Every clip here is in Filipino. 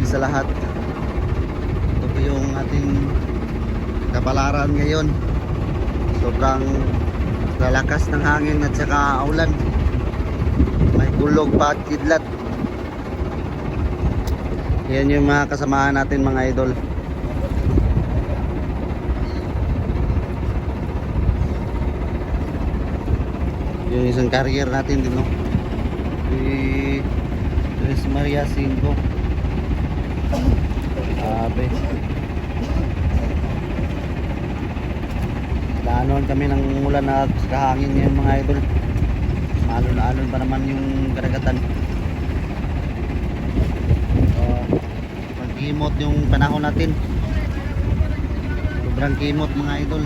higit sa lahat ito po yung ating kapalaran ngayon. Sobrang lalakas ng hangin at saka ulan. May kulog pa at kidlat. Yan yung mga kasamahan natin mga idol. Yung isang carrier natin din no si Tres Maria 5 sabi Daanon kami ng ulan at kahangin ngayon mga idol. Alon-alon pa naman yung karagatan. Uh, Pag-kimot yung panahon natin. Sobrang kimot mga idol.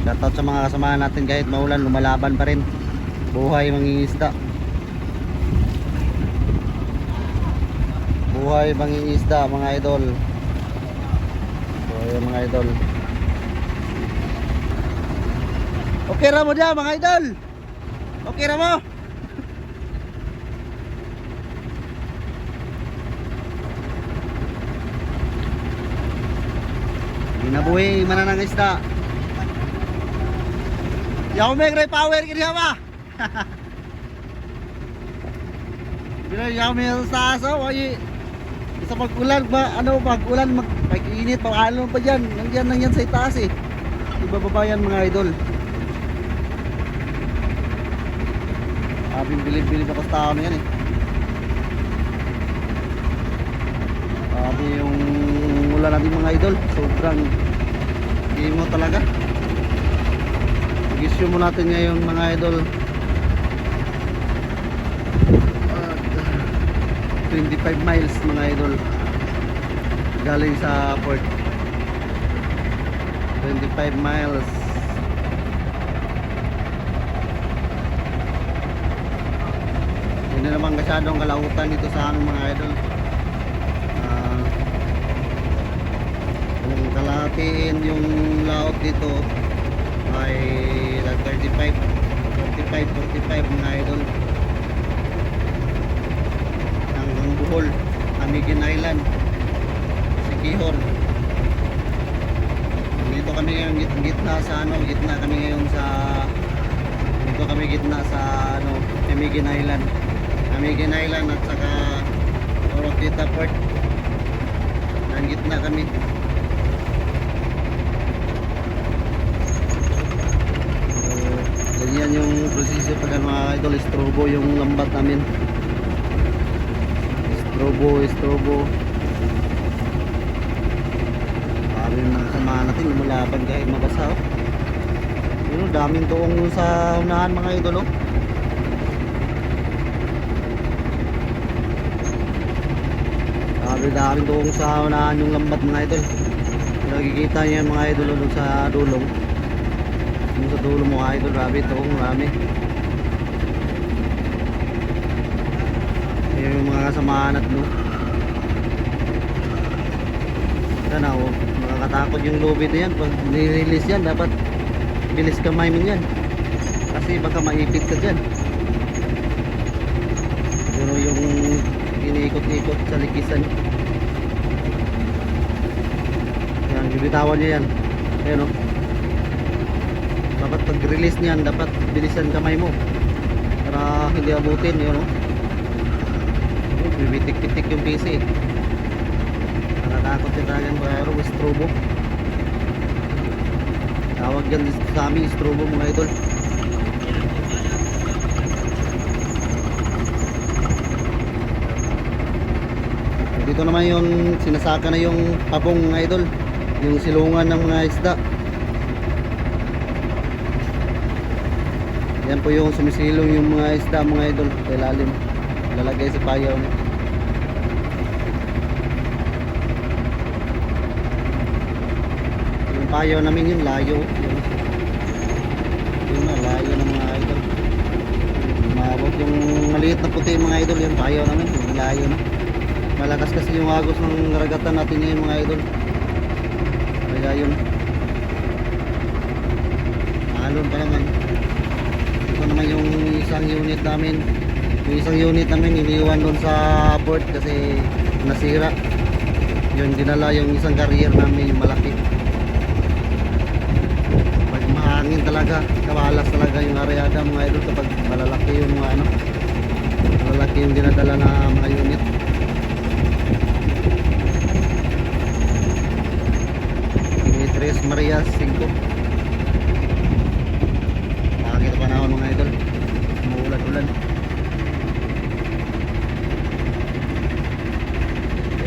Shoutout sa mga kasamahan natin kahit maulan lumalaban pa rin. Buhay mangingisda Buhay mangingisda mga idol. So mga idol. Okay ra mo dyan mga idol. Okay ra mo. Ginabuhi mananang isda. Yaw may gray power kini ba Bila yaw may sa asa wai sa pag-ulan ba ano pag-ulan mag pag-init pag-alon pa diyan nandiyan lang yan sa itaas eh. Ibababa yan mga idol. Abing bilib-bilib ako sa tao na yan eh. Sabi yung ulan natin mga idol sobrang mo talaga. Gisyo mo natin ngayon mga idol Ah, 25 miles mga idol. Galing sa port. 25 miles. Hindi naman masyadong kalautan dito sa aming mga idol. Ah, kung kalahatiin yung laot dito ay nag 35 45 45 mga idol Bohol Amigin Island. Sikihor dito kami ngayon git gitna sa ano gitna kami ngayon sa dito kami gitna sa ano Amigin Island. Amigin Island at saka Oroqueta Port. Ang gitna kami. So, ganyan yung proseso pag mga idol strobo yung lambat namin strobo strobo yung mga kasama natin lumalaban kahit mabasa oh. Yun, oh, daming tuong sa unahan mga idol oh. Sabi daming tuong sa unahan yung lambat mga idol Nakikita yung mga idol oh, sa dulong Yung sa dulo mga idol, grabe tuong marami Yun yung mga kasamahan at no Yan ako, makakatakot yung lobby na yan. Pag nirelease yan, dapat bilis kamay mo yan. Kasi baka maipit ka dyan. Pero yung iniikot-ikot sa likisan. Yan, bibitawan niya yan. Ayan o. Dapat pag-release niyan, dapat bilisan kamay mo. Para hindi abutin, yun o. Bibitik-bitik yung PC. Nakatakot yung talagang pero strobo. Tawag yan sa amin, strobo mga idol. Dito naman yung sinasaka na yung pabong mga idol. Yung silungan ng mga isda. Yan po yung sumisilong yung mga isda mga idol. Sa ilalim. Lalagay sa niya. Yung payaw namin yun, layo. Yun, yun na, layo ng mga idol. Umabot yung maliit na puti mga idol, yung payaw namin, yung layo na. Malakas kasi yung agos ng karagatan natin ngayon mga idol. Kaya yun. Alon pa naman. Ito naman yung isang unit namin. Yung isang unit namin iniwan doon sa board kasi nasira. Yun dinala yung isang carrier namin malaki. Pag mahangin talaga, kawalas talaga yung areada mga idol kapag malalaki yung mga ano. Malalaki yung dinadala na mga unit. Ni Tres Marias 5. Nakakita pa naman mga idol. Umuulan-ulan.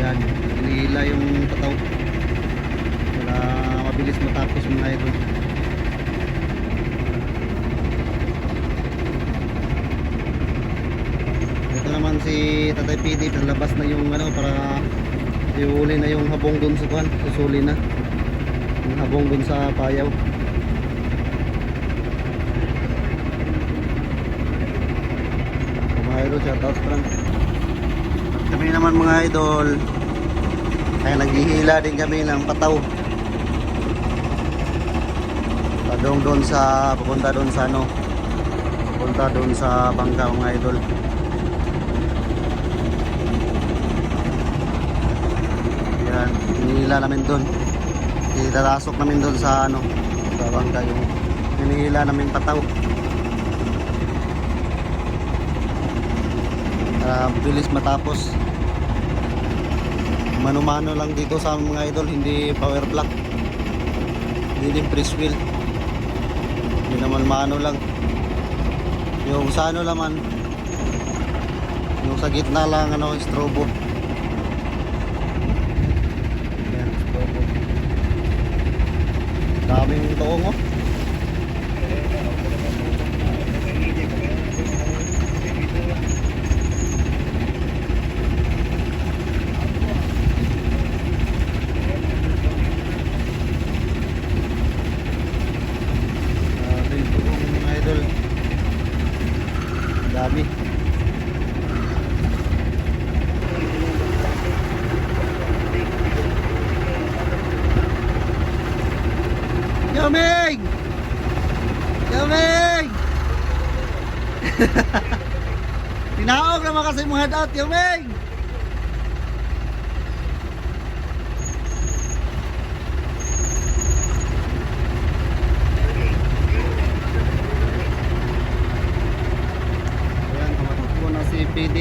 Yan, hinihila yung tataw. Wala mabilis matapos yung mga idol. Ito naman si Tatay PD, labas na yung ano para iuli na yung habong dun sa kuan, susuli na. Yung habong dun sa payaw. Mga idol, shoutout Frank. Kami naman mga idol ay naghihila din kami ng pataw. Padong doon sa pupunta doon sa ano pupunta doon sa bangka mga idol. Yan, hinihila namin doon. Itarasok namin doon sa ano sa bangka yung hinihila namin pataw. para bilis matapos. Mano-mano lang dito sa mga idol hindi power block. Hindi din press wheel hindi naman mano lang. Yung sa ano naman yung sa gitna lang ano strobo yan strobo daming toong oh Grabe yung tugong mga idol. Dami. Yumig! Yumig! Tinaog naman kasi mga head out, Yumig! Ayan, tumatakbo na si PD.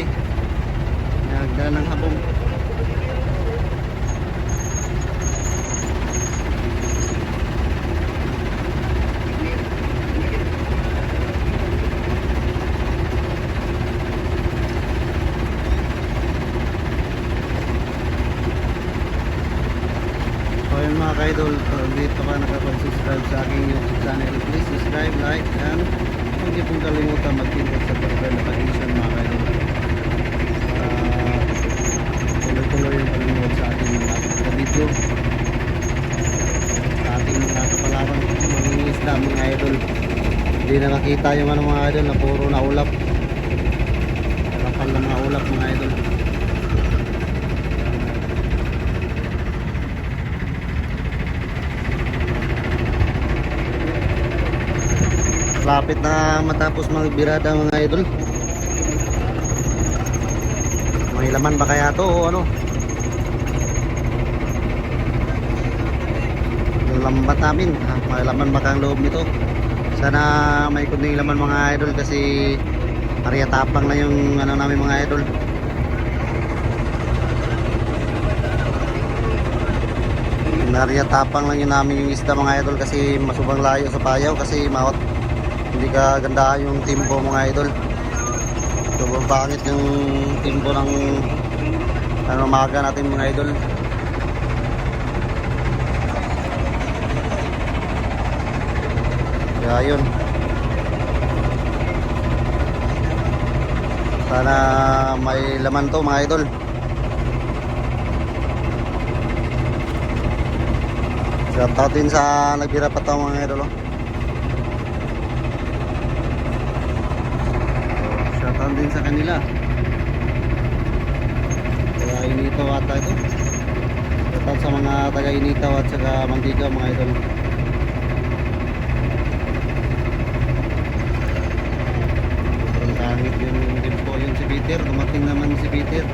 Nagdala ng habong. So yun mga ka-idol, kung dito ka nakapag-subscribe sa aking YouTube channel, please subscribe, like, and huwag niyo pong kalimutan mag-pindot sa bell notification mga ka-idol. Para tuloy-tuloy yung panonood sa ating mga video. Sa ating mga kapalaran, mga isda mga idol. Hindi na nakita yung ano mga idol na puro na ulap. Kapal na mga ulap mga idol. Lapit na matapos magbirada mga idol. May laman ba kaya to o ano? Lambat namin, ah, may laman ba kang loob nito? Sana may kunting laman mga idol kasi Arya tapang na yung ano namin mga idol. Narya tapang lang yun namin yung isda mga idol kasi masubang layo sa payaw kasi mawat hindi ka ganda yung timpo mga idol. Sobrang pangit yung timpo ng ano maga natin mga idol. Kaya yun sana may laman to mga idol. Shout out din sa nagbira pa to mga idol oh. Shoutout din sa kanila. Taga Initaw ata ito. Shoutout sa mga taga Initaw at saka Mantika mga idol. Sobrang kahit yung tempo yun Peter, dumating naman si Peter.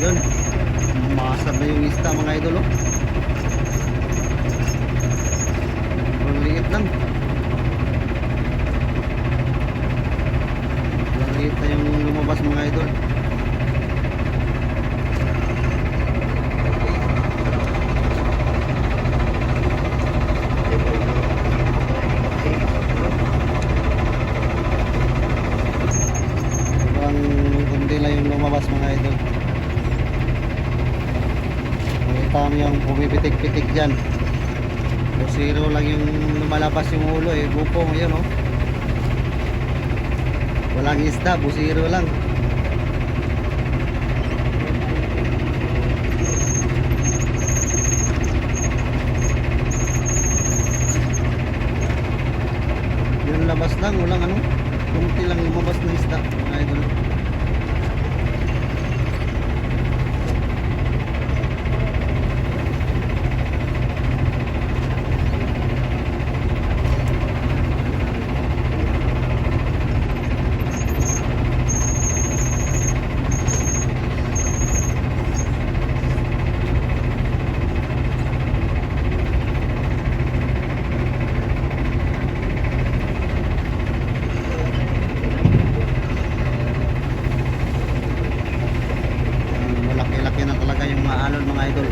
Yun. Masar na yung isda mga idol oh. Ang liit lang. Ang liit na yung lumabas mga idol. Lumabas mga idol. Nakita mo yung pumipitik-pitik dyan. Busiro lang yung lumalabas yung ulo eh. Bupong yun oh. Walang isda, busiro lang. Yung labas lang, walang ano. Kunti lang lumabas na isda, mga idol. Mm, Malaki-laki na talaga yung mga alon mga idol.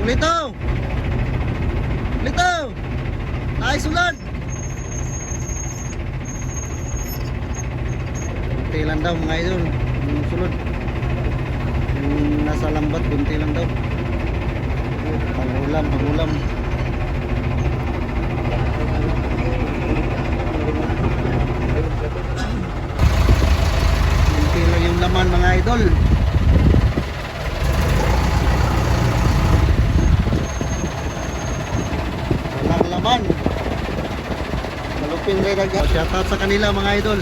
Ulito! Ulito! Naisulan! Kunti lang daw mga idol. Yung sulod. Yung nasa lambat, kunti lang daw. Pangulam, pangulam. Kunti lang yung laman mga idol. Walang laman. Malupin rin agad. Shout out sa kanila mga idol.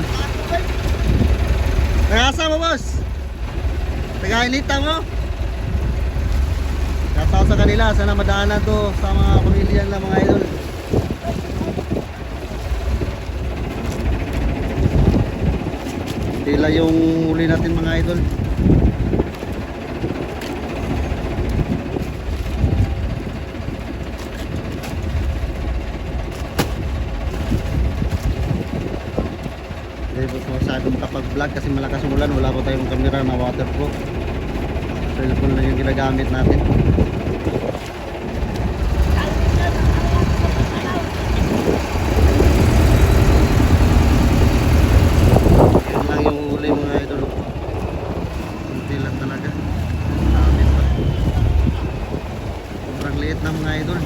Nagasa mo boss? Tagainita mo? Shout out sa kanila. Sana madaanan to sa mga pamilya nila mga idol. Tila yung huli natin mga idol. Hindi masyadong kapag-vlog kasi malakas yung ulan. Wala po tayong camera na waterproof. Cellphone lang yung ginagamit natin. Yun lang yung uli mga idol. Kunti lang talaga. Dami pa. Sobrang liit na mga idol.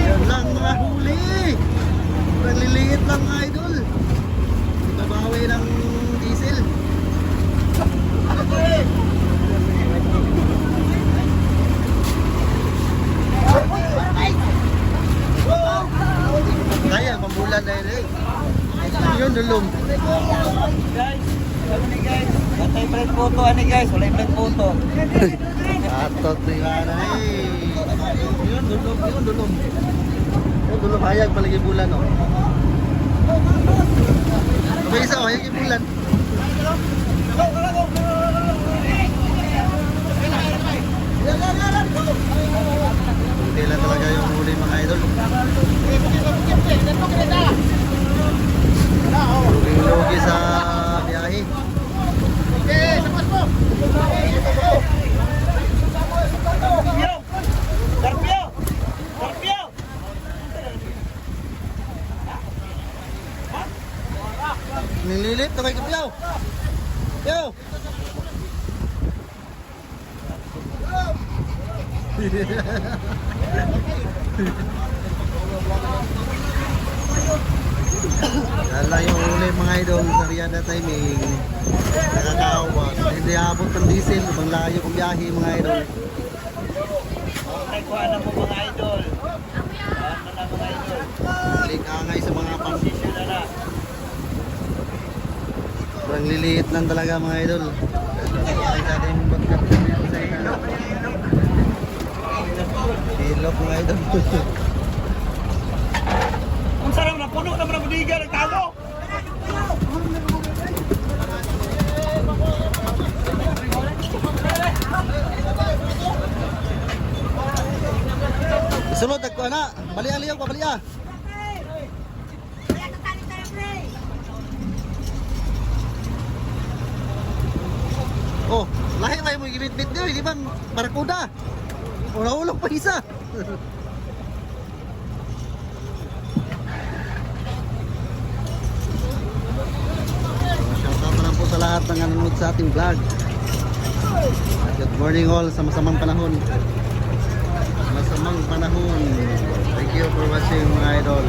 Yan lang mga huli. Nagliliit lang mga idol. Babawi ng diesel. Kaya, pambulan na yun eh. Yun, dulong. Guys, ano ni guys? Watay flight photo ani guys, wala flight photo. Atot ni Mana eh. Yun, dulong, yun, dulong. Yun, dulong, hayag palagi bulan oh. May isa oh, hayag bulan. Lang talaga yung huli mga idol. Lugi-lugi sa biyahe. Carpio! Carpio! Carpio! Nililit to kay Kapyaw. Yo. Lala yung uli mga idol sa Riada timing. Nakakaawas. Hindi abot ng diesel. Ibang layo kong biyahe mga idol. Okay, kuha na po mga idol. Kuha na na mga idol. Balik angay sa mga pang Posisyon na na. Sobrang liliit lang talaga mga idol. Ay sa ating bagkat sa ina. Silok mga idol. Ang sarap na puno na mga budiga, nagtago. Sunod ako na. Bali ang liyaw pa bali ah. Oh, lahi lahi mo gibit-bit niyo, di ba? Barakuda. Ula-ulog pa isa. Shout out na lang po sa lahat ng nanonood sa ating vlog. Good morning all sa masamang panahon. Masamang panahon. Thank you for watching mga idol.